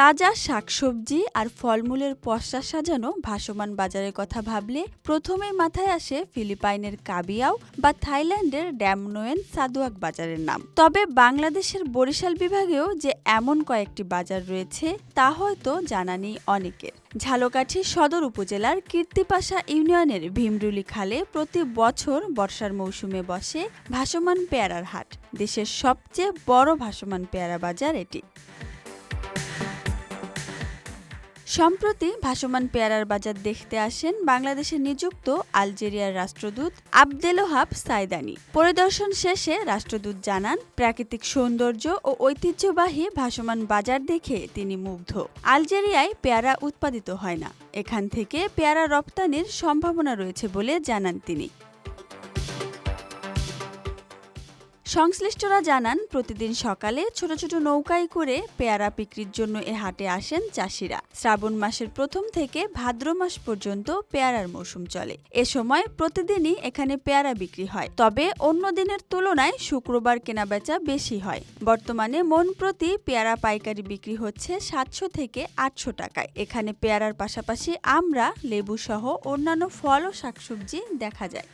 তাজা শাকসবজি আর ফলমূলের পসরা সাজানো ভাসমান বাজারের কথা ভাবলে প্রথমে মাথায় আসে ফিলিপাইনের কাবিয়াও বা থাইল্যান্ডের ড্যামনোয়েন সাদুয়াক বাজারের নাম। তবে বাংলাদেশের বরিশাল বিভাগেও যে এমন কয়েকটি বাজার রয়েছে, তা হয়তো জানা নেই অনেকের। ঝালকাঠি সদর উপজেলার কীর্তিপাশা ইউনিয়নের ভীমরুলি খালে প্রতি বছর বর্ষার মৌসুমে বসে ভাসমান পেয়ারার হাট, দেশের সবচেয়ে বড় ভাসমান পেয়ারা বাজার এটি। সম্প্রতি ভাসমান পেয়ারার বাজার দেখতে আসেন বাংলাদেশে নিযুক্ত আলজেরিয়ার রাষ্ট্রদূত আবদেলোহাব সাইদানি। পরিদর্শন শেষে রাষ্ট্রদূত জানান, প্রাকৃতিক সৌন্দর্য ও ঐতিহ্যবাহী ভাসমান বাজার দেখে তিনি মুগ্ধ। আলজেরিয়ায় পেয়ারা উৎপাদিত হয় না। এখান থেকে পেয়ারা রপ্তানির সম্ভাবনা রয়েছে বলে জানান তিনি। সংশ্লিষ্টরা জানান, প্রতিদিন সকালে ছোট ছোট নৌকায় করে পেয়ারা বিক্রির জন্য এ হাটে আসেন চাষিরা। শ্রাবণ মাসের প্রথম থেকে ভাদ্র মাস পর্যন্ত পেয়ারার মৌসুম চলে। এ সময় প্রতিদিনই এখানে পেয়ারা বিক্রি হয়। তবে অন্য দিনের তুলনায় শুক্রবার কেনাবেচা বেশি হয়। বর্তমানে মন প্রতি পেয়ারা পাইকারি বিক্রি হচ্ছে সাতশো থেকে আটশো টাকায়। এখানে পেয়ারার পাশাপাশি আমরা লেবু সহ অন্যান্য ফল ও শাকসবজি দেখা যায়।